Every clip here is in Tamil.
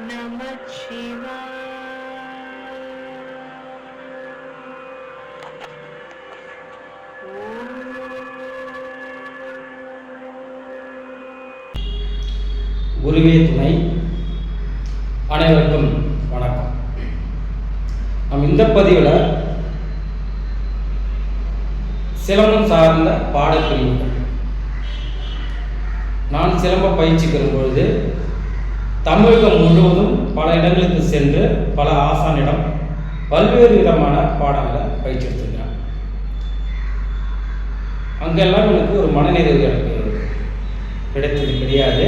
குருவே துணை. அனைவருக்கும் வணக்கம். நம் இந்த பதிவில் சிலம்பம் சார்ந்த பாடப்பிரிவுகள். நான் சிலம்ப பயிற்சி பொழுது தமிழகம் முழுவதும் பல இடங்களுக்கு சென்று பல ஆசானிடம் பல்வேறு விதமான பாடங்களை பயிற்சி அங்கெல்லாம் எனக்கு ஒரு மனநிறைவு எனக்கு கிடைத்தது கிடையாது.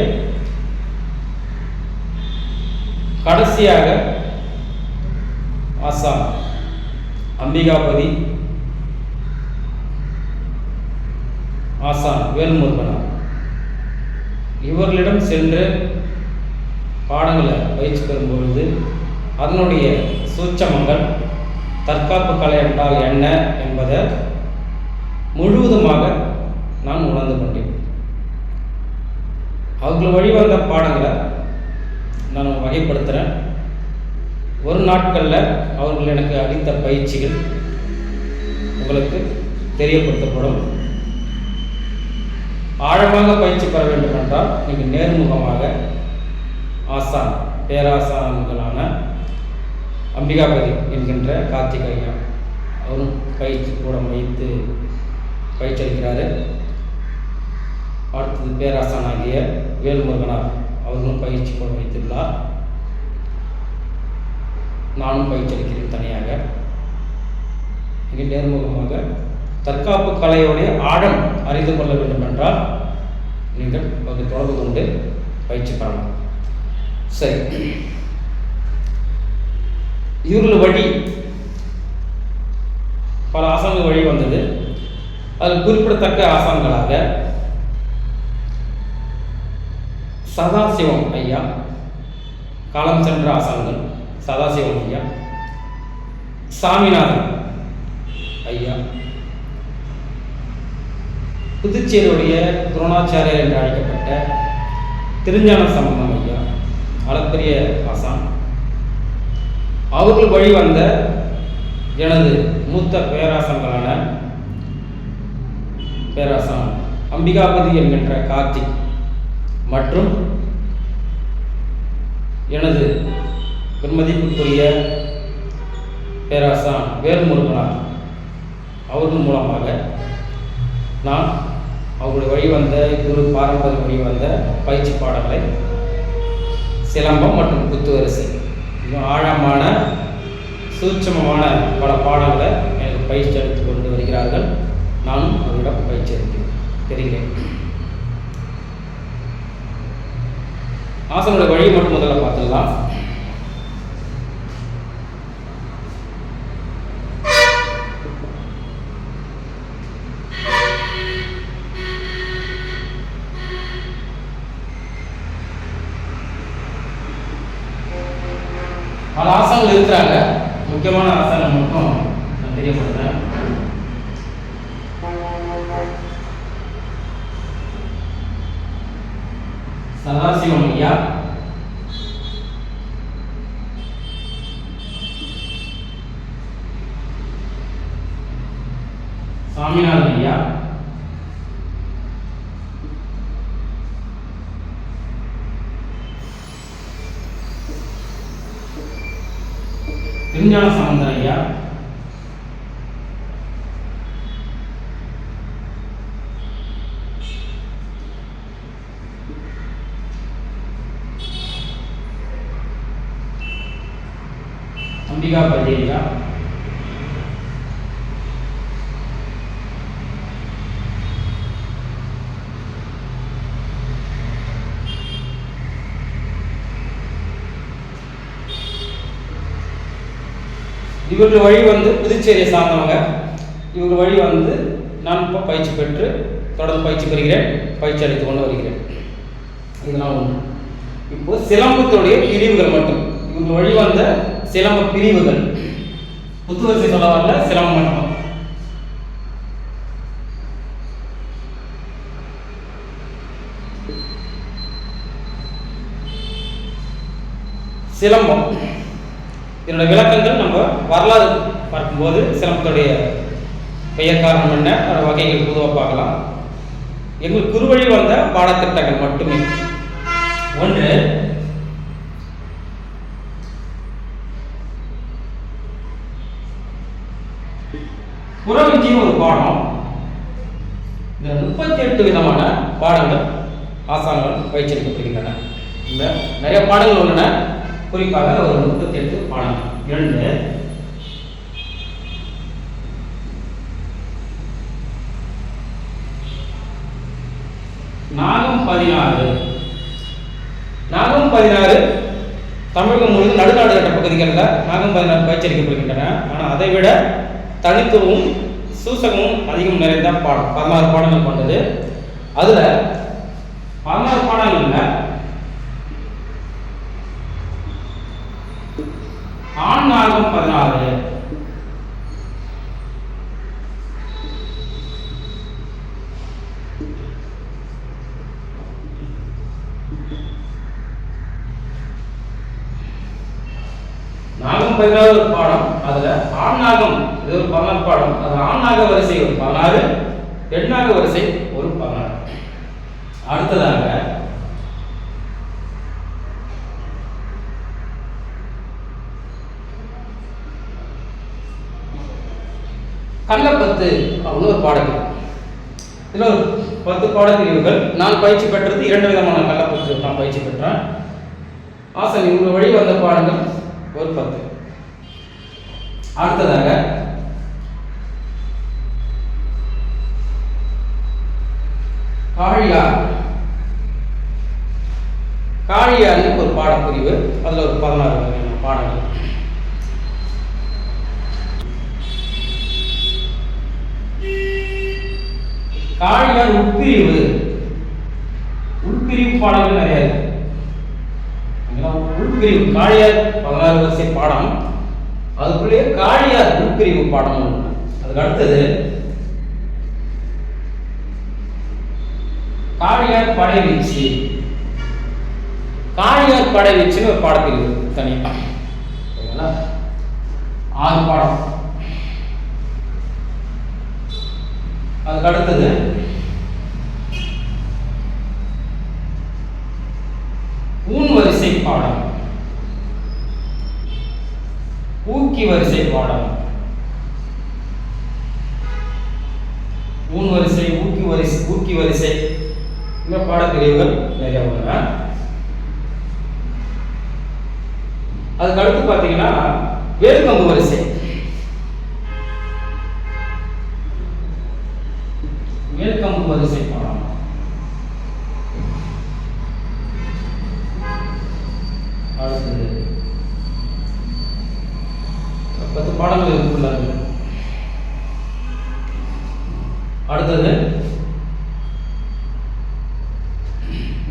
கடைசியாக ஆசாம் அம்பிகாபதி ஆசான் வேல்முருகனார் இவர்களிடம் சென்று பாடங்களை பயிற்சி பெறும்பொழுது அதனுடைய சூட்சமங்கள் தற்காப்பு கலை என்றால் என்ன என்பதை முழுவதுமாக நான் உணர்ந்து கொண்டேன். அவர்கள் வழிவந்த பாடங்களை நான் வகைப்படுத்துகிறேன் ஒரு நாட்களில் அவர்கள் எனக்கு அளித்த பயிற்சிகள் உங்களுக்கு தெரியப்படுத்தப்படும். ஆழமாக பயிற்சி பெற வேண்டும் என்றால் நீங்கள் நேர்முகமாக ஆசான் பேராசான்களான அம்பிகாபதி என்கின்ற கார்த்திகையா அவரும் பயிற்சி கூட வைத்து பயிற்சி அளிக்கிறாரு அடுத்தது பேராசானாகிய வேல்முருகனார் அவர்களும் பயிற்சி கூட வைத்துள்ளார். நானும் பயிற்சி அளிக்கிறேன் தனியாக. இங்கே நேர்முகமாக தற்காப்பு கலையோடைய ஆழம் அறிந்து கொள்ள வேண்டும் என்றால் நீங்கள் அதை தொடர்பு கொண்டு பயிற்சி பெறலாம். சரி. இவர்கள் வழி பல ஆசான்கள் வழி வந்தது. அதில் குறிப்பிடத்தக்க ஆசான்களாக சதாசிவம் ஐயா காலம் சென்ற ஆசான்கள் சதாசிவம் ஐயா சாமிநாதன் ஐயா புதுச்சேரியுடைய துரோணாச்சாரியர் என்று அழைக்கப்பட்ட திருஞான சம்பந்தம் அளப்பரிய ஆசான். அவர்கள் வழி வந்த எனது மூத்த பேராசங்களான பேராசான் அம்பிகாபதி என்கின்ற கார்த்திக் மற்றும் எனது பெருமதிப்புக்குரிய பேராசான் வேல்முருகனார். அவர்கள் மூலமாக நான் அவருடைய வழி வந்த குரு பாரம்பரிய வழி வந்த பயிற்சி பாடங்களை சிலம்பம் மற்றும் குத்துவரிசை. இன்னும் ஆழமான சூட்சமமான பல பாடங்களை எனக்கு பயிற்சி எடுத்து கொண்டு வருகிறார்கள். நானும் அவரிடம் பயிற்சி அளிக்கிறேன். தெரிகிறேன் ஆசனோட வழி மட்டும் முதல்ல பார்த்துடலாம் பல ஆசனங்கள் இருக்கிறாங்க முக்கியமான ஆசனம் மட்டும் நான் தெரியப்படுறேன் சதாசிவம் ஐயா சாமிநாதன் ஐயா திருஞான சம்பந்தர் ஐயா அம்பிகாபதி ஐயா இவர்கள் வழி வந்து புதுச்சேரியை சார்ந்தவங்க. இவர்கள் வழி வந்து நான் இப்போ பயிற்சி பெற்று தொடர்ந்து பயிற்சி பெறுகிறேன். பயிற்சி அளித்து கொண்டு வருகிறேன். இதனால் ஒன்று இப்போ சிலம்பத்துடைய பிரிவுகள் மட்டும். இவங்க வழி வந்த சிலம்ப பிரிவுகள். புத்துவரிசை சொல்ல வரல சிலம்பம் மட்டும். சிலம்பம். என்னோட விளக்கங்கள் நம்ம வரலாறு பார்க்கும்போது சிலம்பத்துடைய பெயர் காரணம் என்ன? அதோட வகைகள் பொதுவாக பார்க்கலாம். எங்கள் குருவழி வந்த பாடத்திட்டங்கள் மட்டுமே. ஒன்று புறவிஞ்சின்னு ஒரு பாடம். இந்த முப்பத்தி எட்டு விதமான பாடங்கள் ஆசான்கள் பயிற்சியளிக்கப்படுகின்றன. இந்த நிறைய பாடங்கள் உள்ளன. குறிப்பாக ஒரு முப்பத்தி எட்டு பாடங்கள் இரண்டு. நாகம் பதினாறு. நாகம் பதினாறு தமிழகம் முழுவதும் நடுநாடு கட்ட பகுதிகளில் நாகம் பதினாறு பயிற்சியளிக்கப்படுகின்றன. ஆனால் அதை விட தனித்துவமும் சூசகமும் அதிகம் நிறைந்த பாடம். பதினாறு பாடங்கள் கொண்டது. அதில் பதினாறு பாடங்கள்ல ஆண் நாகம் பதினாறு நாகம் பதினாறு ஒரு பாடம் அதுல ஆண் நாகம் இது ஒரு பதினாறு பாடம். அது ஆண் நாக வரிசை ஒரு பதினாறு பெண்ணாக வரிசை ஒரு பதினாறு. அடுத்ததாக கள்ளப்பத்து அப்படின்னு ஒரு பாடப்பிரிவு இதில் ஒரு பத்து பாடப்பிரிவுகள் நான் பயிற்சி பெற்றது இரண்டு விதமான கள்ளப்பத்து நான் பயிற்சி பெற்றேன். ஆசன் இவங்க வழி வந்த பாடங்கள் ஒரு பத்து. அடுத்ததாக காழியார் காழியார்னு ஒரு பாடப்பிரிவு அதில் ஒரு பதினாறு வகையான பாடங்கள். காழியார் உட்பிரிவு. உட்பிரிவு பாடங்கள் நிறைய இருக்கு. உட்பிரிவு காழியார் பதினாறு வரிசை பாடம். அதுக்குள்ளேயே காழியார் உட்பிரிவு பாடம் அதுக்கு அடுத்தது காழியார் படைவீச்சு காழியார் படைவீச்சுன்னு ஒரு பாடப்பிரிவு தனியாக ஆறு பாடம். அதுக்கு அடுத்தது ஊன் வரிசை பாடம். ஊக்கி வரிசை பாடம். ஊன் வரிசை ஊக்கி வரிசை ஊக்கி வரிசை. இந்த பாடப்பிரிவுகள் நிறைய உள்ளன. அதுக்கு அடுத்து பார்த்தீங்கன்னா வேர்க்கம்பு வரிசை. வேர்க்கம்பு வரிசை பாடம் அடுத்தது. பத்து பாடங்கள் இருக்குள்ளார்கள் அடுத்தது.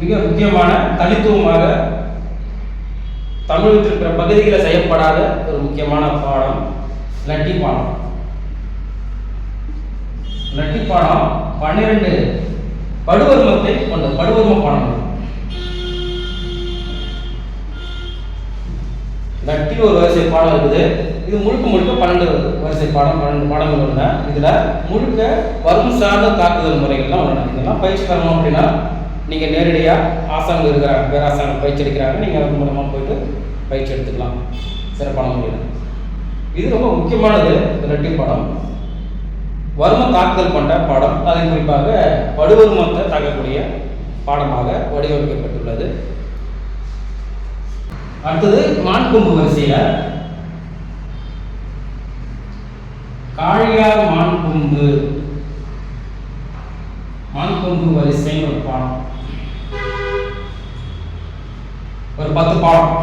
மிக முக்கியமான தனித்துவமாக தமிழ் இருக்கிற பகுதிகளில் செய்யப்படாத ஒரு முக்கியமான பாடம் லட்டி பாடம் லட்டி பாடம் பன்னிரண்டு படுவர்மத்தை கொண்ட படுவர்ம பாடங்கள் கட்டி ஒரு வரிசை பாடம் இருக்குது. இது முழுக்க முழுக்க பன்னெண்டு வரிசை பாடம் பன்னெண்டு பாடங்கள் உள்ளன இதுல முழுக்க வரும் சார்ந்த தாக்குதல் முறைகள்லாம் உள்ளன இதெல்லாம் பயிற்சி தரணும் அப்படின்னா நீங்க நேரடியா ஆசாங்க இருக்கிறாங்க பேராசாங்க பயிற்சி எடுக்கிறாங்க. நீங்க அது மூலமா போயிட்டு பயிற்சி எடுத்துக்கலாம். சிறப்பான முறையில். இது ரொம்ப முக்கியமானது இந்த ரெட்டி பாடம். வர்ம தாக்குதல் கொண்ட பாடம். அதில் குறிப்பாக வடுவருமத்தை தாக்கக்கூடிய பாடமாக வடிவமைக்கப்பட்டுள்ளது. அடுத்தது மான்கொம்பு வரிசையில். காழியார் மான்கொம்பு மான்கொம்பு வரிசைன்னு ஒரு பாடம். ஒரு பத்து பாடம்.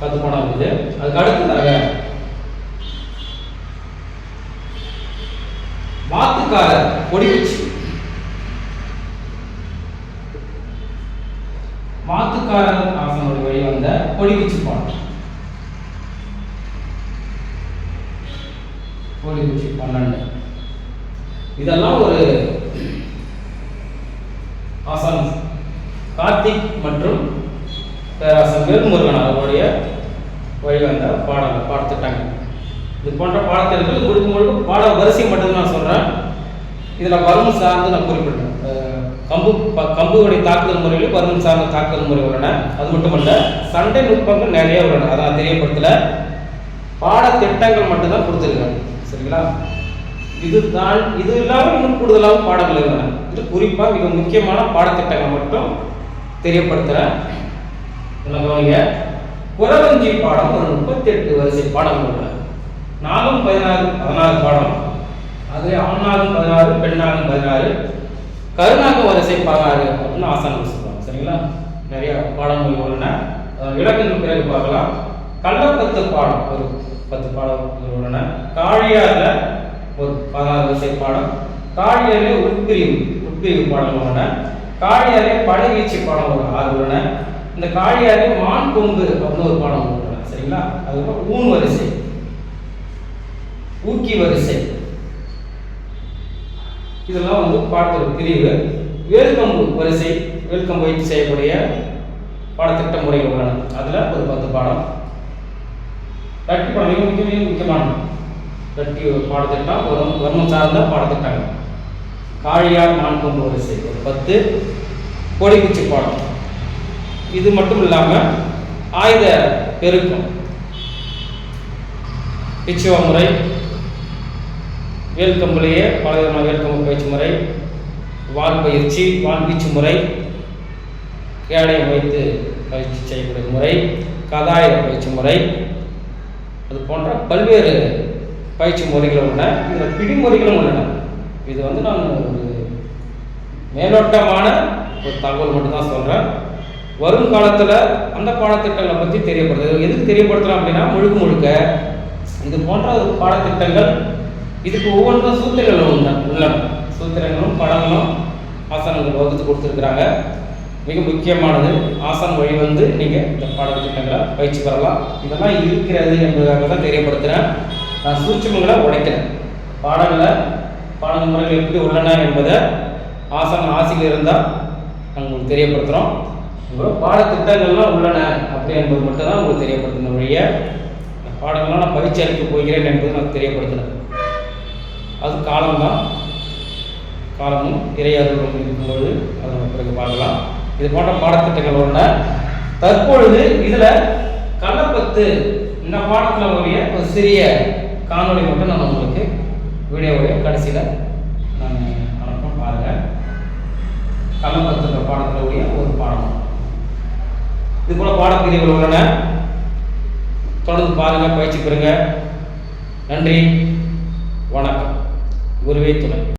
பத்து பாடம் இருக்குது. அதுக்கு அடுத்ததாக வாத்துக்காரர் கொடிவச்சு வாத்துக்காரர் ஆசனோட வழி வந்த கொடிவச்சு பாடம் கொடிவச்சு பன்னெண்டு. இதெல்லாம் ஒரு ஆசான் கார்த்திக் மற்றும் பேராசன் வேல்முருகன் அவருடைய வழிவந்த பாடல் பாடத்திட்டங்கள். இது போன்ற பாடத்திட்டங்கள் முழுக்க முழுக்க பாட வரிசை மட்டும் நான் சொல்கிறேன் இதில் பருமன் சார்ந்து நான் குறிப்பிட்டேன் கம்பு ப- கம்புகளுடைய தாக்குதல் முறையில் பருமன் சார்ந்த தாக்குதல் முறை உள்ளன. அது மட்டுமல்ல சண்டை நுட்பங்கள் நிறைய உள்ளன. அதான் தெரியப்படுத்தல. பாடத்திட்டங்கள் மட்டும்தான் கொடுத்துருக்காங்க. சரிங்களா? இது தான் இது இல்லாமல் இன்னும் கூடுதலாக பாடங்கள் இருக்கிறேன் இது குறிப்பாக மிக முக்கியமான பாடத்திட்டங்கள் மட்டும் தெரியப்படுத்துகிறேன் நல்லா கவனிங்க. குறவஞ்சி பாடம் ஒரு முப்பத்தெட்டு வரிசை பாடங்கள் உள்ளன. நாலும் பதினாறு பதினாறு பாடம் அதில் ஆணாலும் பதினாறு பெண்ணாலும் பதினாறு கருணாக வரிசை பதினாறு அப்படின்னு ஆசானம் சொல்லுவாங்க சரிங்களா? நிறைய பாடங்கள் உள்ளன. அஹ் இலக்கங்கள் பிறகு பார்க்கலாம். கள்ளப்பத்து பாடம் ஒரு பத்து பாடங்கள் உள்ளன. காழியால ஒரு பதினாறு வரிசை பாடம். காழியாலே உட்பிரிவு உட்பிரிவு பாடங்கள் உள்ளன. காழியாலே படைவீச்சு பாடம் ஒரு ஆறு உள்ளன. இந்த காழியாலே மான் கொம்பு அப்படின்னு ஒரு பாடம் உள்ளன. சரிங்களா? அதுக்கப்புறம் ஊன் வரிசை ஊக்கி வரிசை. இதெல்லாம் வந்து பாடத்தோட பிரிவு வேல்கம்பு வரிசை வேல்கம்பு வைத்து செய்யக்கூடிய பாடத்திட்ட முறைகள் உள்ளன. அதில் ஒரு பத்து பாடம். ரட்டி பாடம் மிக முக்கிய மிக முக்கியமானது. ரட்டி பாடத்திட்டம் வரும் வர்ணம் சார்ந்த பாடத்திட்டங்கள். காழியார் மான்கொம்பு வரிசை ஒரு பத்து. கொடிக்குச்சி பாடம். இது மட்டும் இல்லாமல் ஆயுத பெருக்கம். பிச்சுவ முறை வேல்கம்பிலேயே பலவிதமான வேல்கம்பு பயிற்சி முறை வால் பயிற்சி வால் வீச்சு முறை கேடயம் வைத்து பயிற்சி செய்யக்கூடிய முறை கதாய பயிற்சி முறை அது போன்ற பல்வேறு பயிற்சி முறைகள் உள்ளன. இதில் பிடிமுறைகளும் உள்ளன. இது வந்து நான் ஒரு மேலோட்டமான ஒரு தகவல் மட்டும்தான் சொல்கிறேன் வரும் காலத்தில் அந்த பாடத்திட்டங்களை பற்றி தெரியப்படுது எதுக்கு தெரியப்படுத்தலாம் அப்படின்னா முழுக்க முழுக்க இது போன்ற பாடத்திட்டங்கள் இதுக்கு ஒவ்வொன்றும் சூத்திரங்களும் உள்ள உள்ளன சூத்திரங்களும் படங்களும் ஆசனங்கள் வகுத்து கொடுத்துருக்குறாங்க. மிக முக்கியமானது ஆசான் வழி வந்து நீங்கள் இந்த பாடத்திட்டங்களை பயிற்சி பெறலாம். இதெல்லாம் இருக்கிறது என்பதாக தான் தெரியப்படுத்துகிறேன் நான் சூட்சமங்களை உடைக்கிறேன். பாடங்களை பாடல் முறைகள் எப்படி உள்ளன என்பதை ஆசனம் ஆசையில் இருந்தால் நாங்கள் உங்களுக்கு தெரியப்படுத்துகிறோம் உங்களோட பாடத்திட்டங்கள்லாம் உள்ளன அப்படி என்பது மட்டும் தான் உங்களுக்கு தெரியப்படுத்தின வழியை இந்த பாடங்கள்லாம் நான் பயிற்சி அளிக்க போகிறேன் என்பது நான் தெரியப்படுத்தினேன் அது காலம்தான். காலமும் இறையர்களும் இருக்கும்பொழுது அதை நம்ம பிறகு பார்க்கலாம். இது போன்ற பாடத்திட்டங்கள் ஒன்று தற்பொழுது இதில் கலப்பத்து இந்த பாடத்தில் உரிய ஒரு சிறிய காணொளி மட்டும் நான் உங்களுக்கு வீடியோவுடைய கடைசியில் நான் அனுப்ப பாருங்கள் கள்ளப்பத்துன்ற பாடத்தில் உரிய ஒரு பாடம். இது போல பாடப்பிரிவுகள் உள்ளன. தொடர்ந்து பாருங்கள் பயிற்சி பெறுங்க. நன்றி. வணக்கம். குருவே துணை.